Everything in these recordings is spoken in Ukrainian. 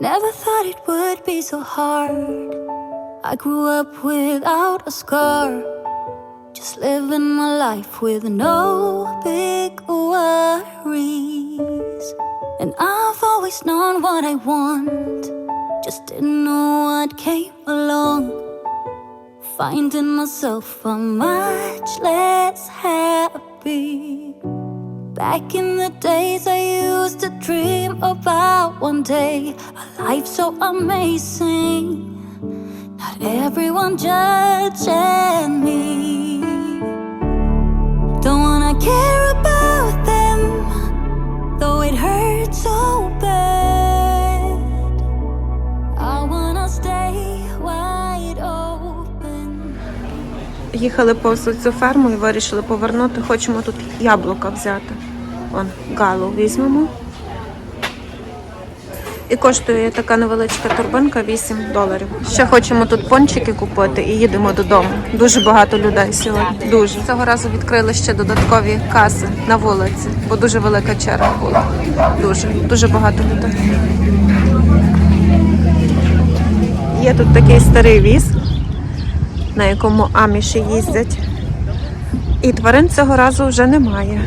Never thought it would be so hard. I grew up without a scar. Just living my life with no big worries. And I've always known what I want. Just didn't know what came along. Finding myself a much less happy. Back in the days, I used to dream about one day a life so amazing. Not everyone judging me. Don't wanna care about them, though it hurts so bad. I wanna stay wide open. Їхали повз цю ферму і вирішили повернути. Хочемо тут яблука взяти. Вон, галу візьмемо. І коштує така невеличка турбинка 8 доларів. Ще хочемо тут пончики купити і їдемо додому. Дуже багато людей сьогодні. Дуже цього разу відкрили ще додаткові каси на вулиці, бо дуже велика черга була. Дуже, дуже багато людей. Є тут такий старий віз, на якому аміші їздять. І тварин цього разу вже немає.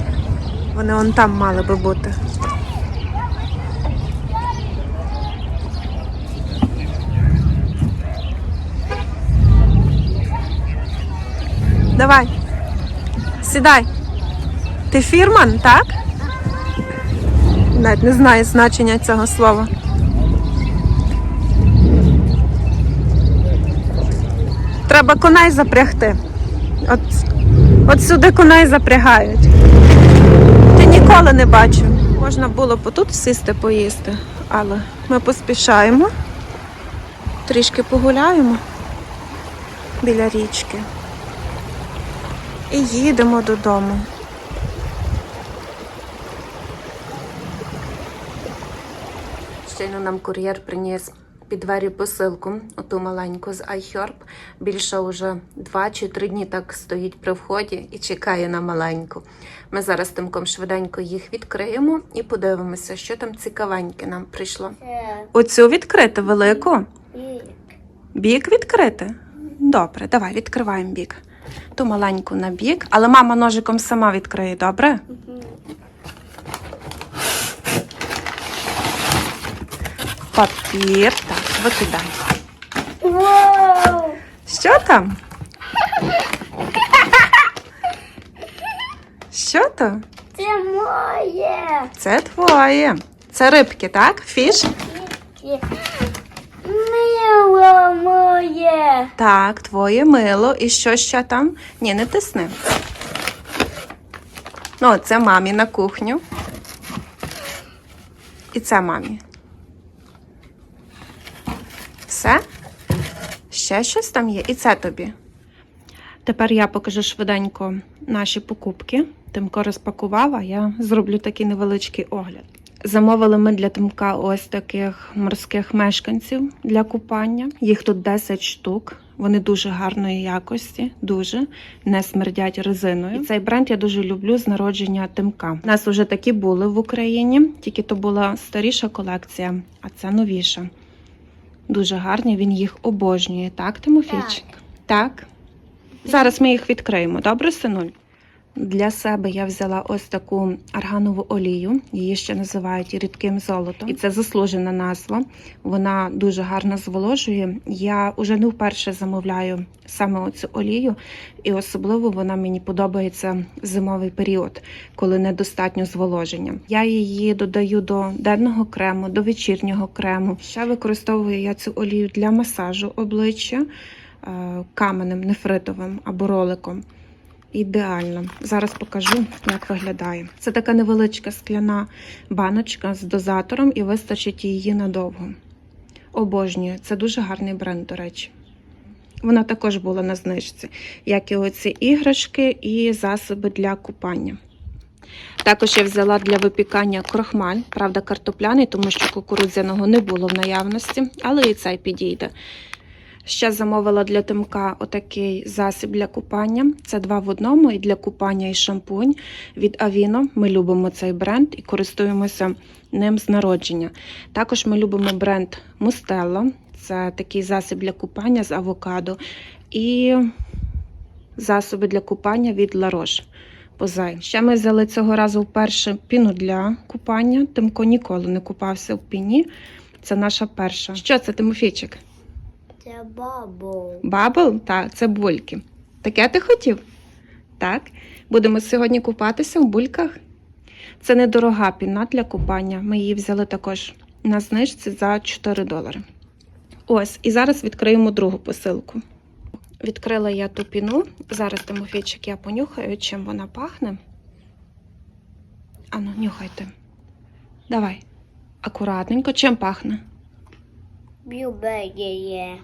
Вони он там мали би бути. Давай. Сідай. Ти фірман, так? Навіть не знаю значення цього слова. Треба коней запрягти. От, от сюди коней запрягають. Ніколи не бачив. Можна було б тут сісти поїсти, але ми поспішаємо. Трішки погуляємо біля річки. І їдемо додому. Щойно нам кур'єр приніс під двері посилку, оту маленьку з iHerb. Більше вже два чи три дні так стоїть при вході і чекає на маленьку. Ми зараз тимком швиденько їх відкриємо і подивимося, що там цікавеньке нам прийшло. Оцю відкрити велику. Бік відкрити? Добре, давай відкриваємо бік. Ту маленьку на бік, але мама ножиком сама відкриє, добре? Папір. Викидай. Вау! Що там? Що то? Це моє! Це твоє. Це рибки, так? Фіш? Мило моє! Так, твоє мило. І що ще там? Ні, не тисни. Ну, це мамі на кухню. І це мамі. Все? Ще щось там є? І це тобі. Тепер я покажу швиденько наші покупки. Тимко розпакувала, я зроблю такий невеличкий огляд. Замовили ми для Тимка ось таких морських мешканців для купання. Їх тут 10 штук. Вони дуже гарної якості, дуже не смердять резиною. І цей бренд я дуже люблю з народження Тимка. У нас вже такі були в Україні, тільки то була старіша колекція, а це новіша. Дуже гарні, він їх обожнює, так, Тимофійчик? Так. Зараз ми їх відкриємо, добре, синуль? Для себе я взяла ось таку арганову олію. Її ще називають рідким золотом. І це заслужена назва. Вона дуже гарно зволожує. Я уже не вперше замовляю саме оцю олію, і особливо вона мені подобається в зимовий період, коли недостатньо зволоження. Я її додаю до денного крему, до вечірнього крему. Ще використовую я цю олію для масажу обличчя е, каменем нефритовим або роликом. Ідеально. Зараз покажу, як виглядає. Це така невеличка скляна баночка з дозатором і вистачить її надовго. Обожнюю. Це дуже гарний бренд, до речі. Вона також була на знижці, як і оці іграшки і засоби для купання. Також я взяла для випікання крохмаль, правда, картопляний, тому що кукурудзяного не було в наявності, але і цей підійде. Ще замовила для Тимка отакий засіб для купання. Це два в одному і для купання і шампунь від Avino. Ми любимо цей бренд і користуємося ним з народження. Також ми любимо бренд Mustella. Це такий засіб для купання з авокадо. І засоби для купання від La. Позай. Ще ми взяли цього разу вперше піну для купання. Тимко ніколи не купався в піні. Це наша перша. Що це, Тимофійчик? Це. Бабл? Так, це бульки. Таке ти хотів? Так. Будемо сьогодні купатися в бульках. Це недорога піна для купання. Ми її взяли також на знижці за 4 долари. Ось, і зараз відкриємо другу посилку. Відкрила я ту піну. Зараз, Тимофійчик, я понюхаю, чим вона пахне. Ану, нюхайте. Давай. Акуратненько, чим пахне? Бюбегі є.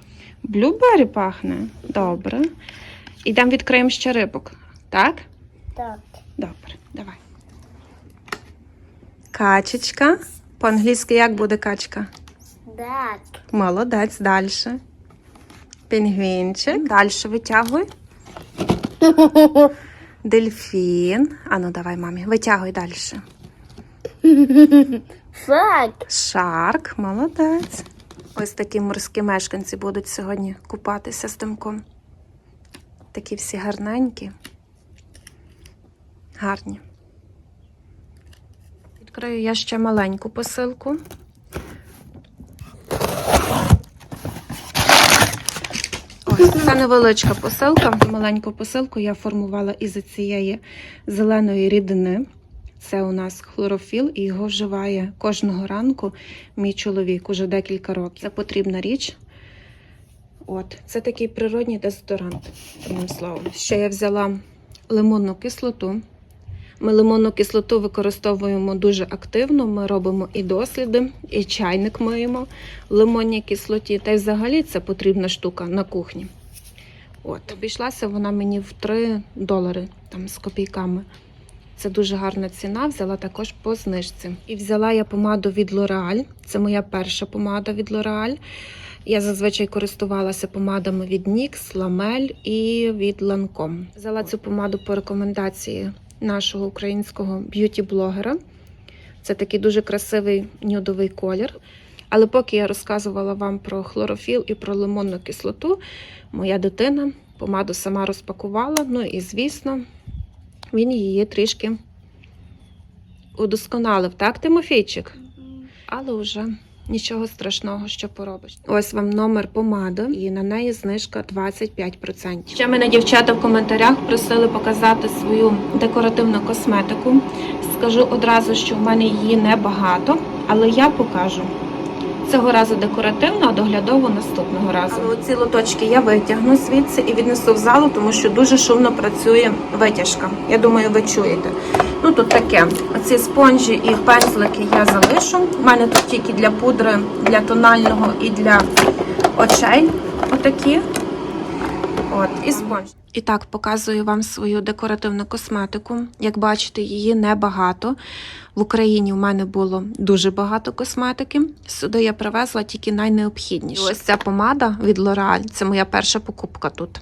Блюбері пахне. Добре. Ідемо відкриємо ще рибок. Так? Так. Добре, давай. Качечка. По-англійськи як буде качка? Так. Молодець, далі. Пінгвінчик. Далі витягуй. Дельфін. Ану, давай, мамі, витягуй далі. Фак. Шарк, молодець. Ось такі морські мешканці будуть сьогодні купатися з тимком. Такі всі гарненькі. Гарні. Відкрию я ще маленьку посилку. Ось це невеличка посилка. Маленьку посилку я формувала із цієї зеленої рідини. Це у нас хлорофіл, і його вживає кожного ранку мій чоловік уже декілька років. Це потрібна річ. От, це такий природній дезодорант, одним словом. Ще я взяла лимонну кислоту. Ми лимонну кислоту використовуємо дуже активно. Ми робимо і досліди, і чайник миємо в лимонній кислоті. Та й взагалі це потрібна штука на кухні. От, обійшлася вона мені в 3 долари там, з копійками. Це дуже гарна ціна. Взяла також по знижці. І взяла я помаду від L'Oreal. Це моя перша помада від L'Oreal. Я зазвичай користувалася помадами від NYX, Lamel і від Lancome. Взяла цю помаду по рекомендації нашого українського б'юті-блогера. Це такий дуже красивий нюдовий колір. Але поки я розказувала вам про хлорофіл і про лимонну кислоту, моя дитина помаду сама розпакувала. Ну і звісно, він її трішки удосконалив, так, Тимофійчик? Але вже нічого страшного, що поробиш. Ось вам номер помади, і на неї знижка 25%. Ще мене дівчата в коментарях просили показати свою декоративну косметику. Скажу одразу, що в мене її небагато, але я покажу. Цього разу декоративно, а доглядово наступного разу. Але оці лоточки я витягну звідси і віднесу в залу, тому що дуже шумно працює витяжка. Я думаю, ви чуєте. Ну тут таке. Оці спонжі і пензлики я залишу. У мене тут тільки для пудри, для тонального і для очей. Отакі. От, і спонж. І так, показую вам свою декоративну косметику. Як бачите, її небагато. В Україні в мене було дуже багато косметики. Сюди я привезла тільки найнеобхідніше. Ось ця помада від L'Oreal. Це моя перша покупка тут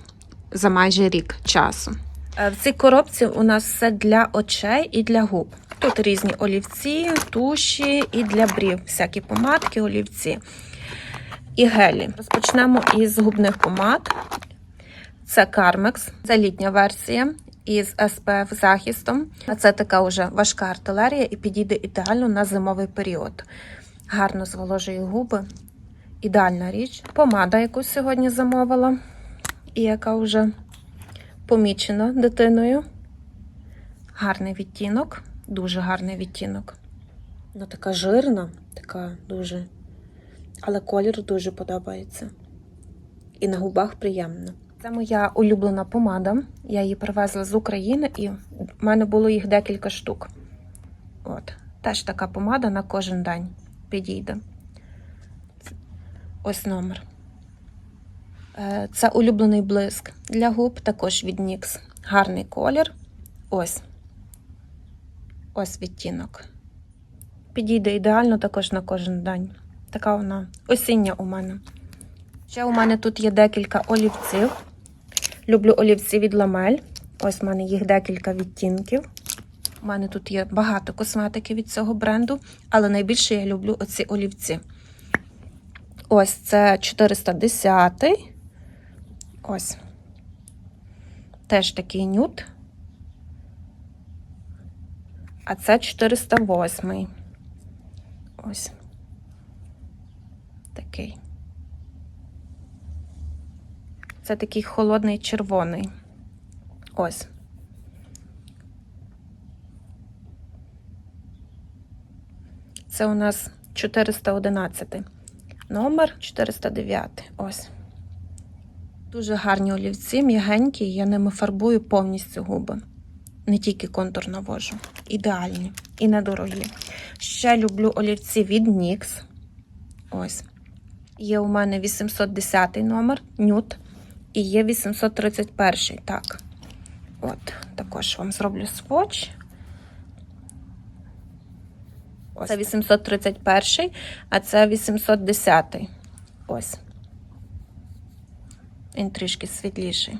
за майже рік часу. Е, В цій коробці у нас все для очей і для губ. Тут різні олівці, туші і для брів, всякі помадки, олівці і гелі. Розпочнемо із губних помад. Це Carmex, це літня версія із SPF захистом. А це така вже важка артилерія і підійде ідеально на зимовий період. Гарно зволожує губи. Ідеальна річ. Помада, яку сьогодні замовила, і яка вже помічена дитиною. Гарний відтінок, дуже гарний відтінок. Вона така жирна, така дуже. Але колір дуже подобається. І на губах приємно. Це моя улюблена помада. Я її привезла з України, і в мене було їх декілька штук. От. Теж така помада на кожен день підійде. Ось номер. Е, Це улюблений блиск для губ, також від NYX. Гарний колір. Ось. Ось відтінок. Підійде ідеально також на кожен день. Така вона осіння у мене. Ще у мене тут є декілька олівців. Люблю олівці від ламель. Ось в мене їх декілька відтінків. У мене тут є багато косметики від цього бренду, але найбільше я люблю оці олівці. Ось це 410. Ось. Теж такий нюд. А це 408. Ось. Такий. Це такий холодний червоний. Ось. Це у нас 411 номер 409. Ось. Дуже гарні олівці, м'ягенькі, я ними фарбую повністю губи. Не тільки контур навожу. Ідеальні і недорогі. Ще люблю олівці від NYX. Ось. Є у мене 810 номер, нюд. І є 831. Так. От, також вам зроблю сводч. Ось. Це 831, а це 810. Ось. Він трішки світліший.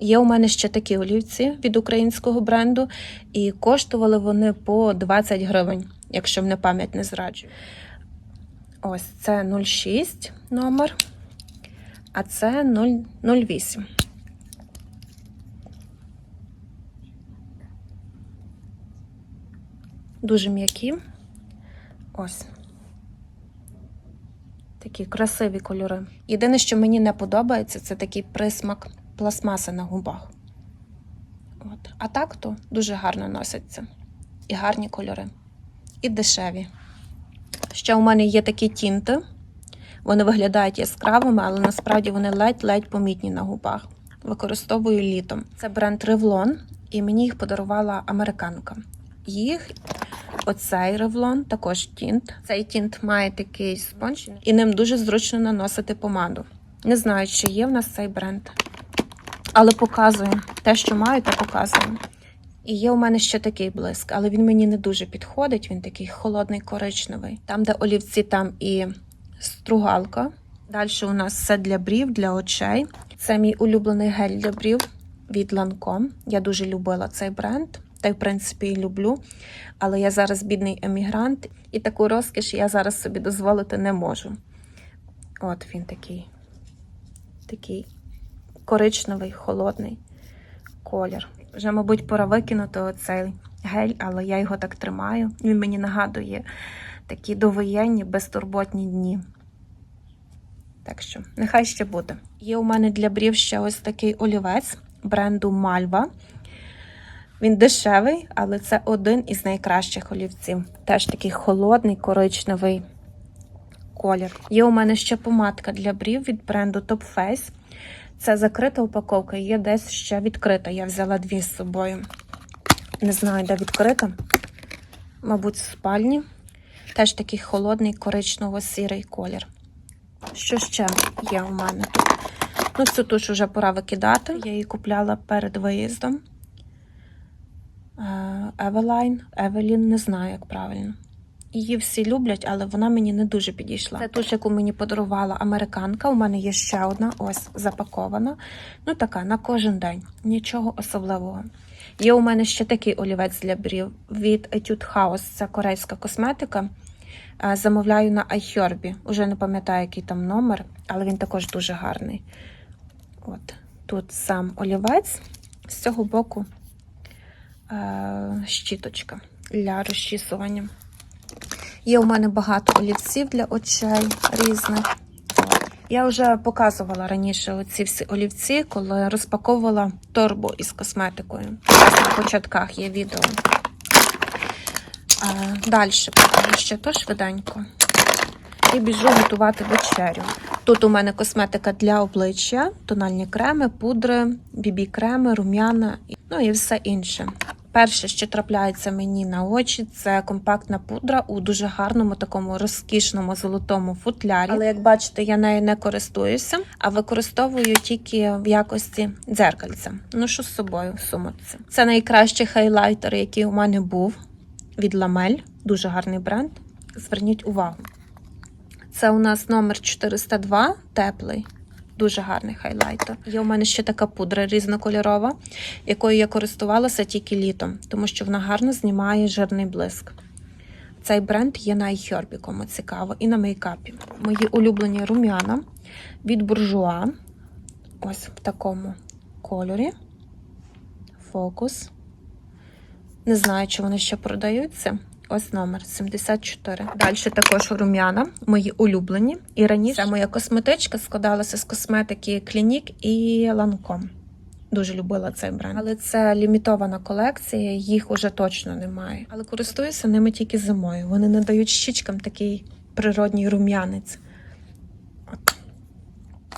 Є у мене ще такі олівці від українського бренду, і коштували вони по 20 гривень, якщо мене пам'ять не зраджує. Ось це 06 номер, а це 0, 08. Дуже м'які. Ось. Такі красиві кольори. Єдине, що мені не подобається, це такий присмак пластмаси на губах. От. А так то дуже гарно носяться. І гарні кольори. І дешеві. Ще у мене є такі тінти. Вони виглядають яскравими, але насправді вони ледь-ледь помітні на губах. Використовую літом. Це бренд Revlon, і мені їх подарувала американка. Їх Оцей ревлон також тінт. Цей тінт має такий спонж, і ним дуже зручно наносити помаду. Не знаю, чи є в нас цей бренд, але показую. Те, що маю, те показую. І є у мене ще такий блиск, але він мені не дуже підходить. Він такий холодний коричневий. Там, де олівці, там і стругалка. Далі у нас все для брів, для очей. Це мій улюблений гель для брів від Lancome. Я дуже любила цей бренд. Та й, в принципі, і люблю. Але я зараз бідний емігрант, і таку розкіш я зараз собі дозволити не можу. От він такий. Такий коричневий, холодний колір. Вже, мабуть, пора викинути оцей гель, але я його так тримаю. Він мені нагадує такі довоєнні, безтурботні дні. Так що, нехай ще буде. Є у мене для брів ще ось такий олівець бренду Мальва. Він дешевий, але це один із найкращих олівців. Теж такий холодний, коричневий колір. Є у мене ще помадка для брів від бренду Top Face. Це закрита упаковка, є десь ще відкрита. Я взяла дві з собою. Не знаю, де відкрита. Мабуть, в спальні. Теж такий холодний коричнево-сірий колір. Що ще є у мене тут? Ну, цю туш вже пора викидати. Я її купляла перед виїздом. Евелайн, Евелін, не знаю, як правильно. Її всі люблять, але вона мені не дуже підійшла. Це туш, яку мені подарувала американка. У мене є ще одна, ось запакована. Ну, така на кожен день. Нічого особливого. Є у мене ще такий олівець для брів від Etude House. Це корейська косметика. Замовляю на iHerb. Уже не пам'ятаю, який там номер, але він також дуже гарний. От тут сам олівець. З цього боку щіточка для розчісування. Є у мене багато олівців для очей різних. Я вже показувала раніше оці всі олівці, коли розпаковувала торбу із косметикою. На початках є відео. Далі покажу ще то швиденько. І біжу готувати вечерю. Тут у мене косметика для обличчя, тональні креми, пудри, бібі-креми, рум'яна, ну і все інше. Перше, що трапляється мені на очі, це компактна пудра у дуже гарному такому розкішному золотому футлярі. Але як бачите, я нею не користуюся, а використовую тільки в якості дзеркальця. Ношу з собою в сумочці. Це найкращий хайлайтер, який у мене був від Ламель. Дуже гарний бренд. Зверніть увагу. Це у нас номер 402, теплий. Дуже гарний хайлайтер. Є у мене ще така пудра різнокольорова, якою я користувалася тільки літом, тому що вона гарно знімає жирний блиск. Цей бренд є на iHerb, кому цікаво, і на мейкапі. Мої улюблені рум'яна від буржуа. Ось в такому кольорі. Фокус. Не знаю, чи вони ще продаються. Ось номер 74. Далі також рум'яна, мої улюблені. І раніше моя косметичка складалася з косметики Clinique і Lancome. Дуже любила цей бренд. Але це лімітована колекція, їх уже точно немає. Але користуюся ними тільки зимою. Вони надають щічкам такий природній рум'янець.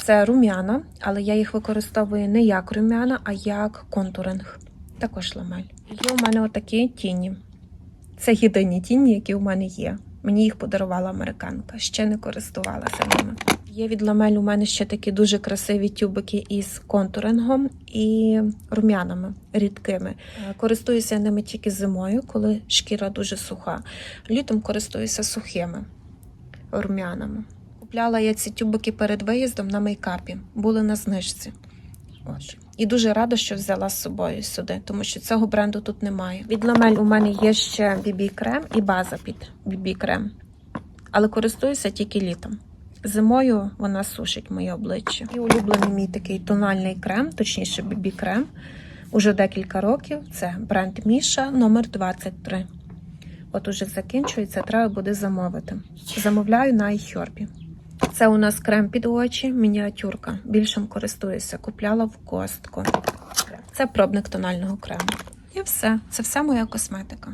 Це рум'яна, але я їх використовую не як рум'яна, а як контуринг. Також ламель. Є у мене отакі тіні. Це єдині тіні, які у мене є. Мені їх подарувала американка, ще не користувалася ними. Є від ламель у мене ще такі дуже красиві тюбики із контурингом і рум'янами рідкими. Е, Користуюся ними тільки зимою, коли шкіра дуже суха. Літом користуюся сухими рум'янами. Купляла я ці тюбики перед виїздом на мейкапі, були на знижці. От. І дуже рада, що взяла з собою сюди, тому що цього бренду тут немає. Від ламель у мене є ще BB крем і база під BB крем. Але користуюся тільки літом. Зимою вона сушить моє обличчя. І улюблений мій такий тональний крем, точніше BB крем. Уже декілька років. Це бренд Міша номер 23. От уже закінчується, треба буде замовити. Замовляю на iHerb. Це у нас крем під очі, мініатюрка. Більшим користуюся. Купляла в костку. Це пробник тонального крему. І все. Це вся моя косметика.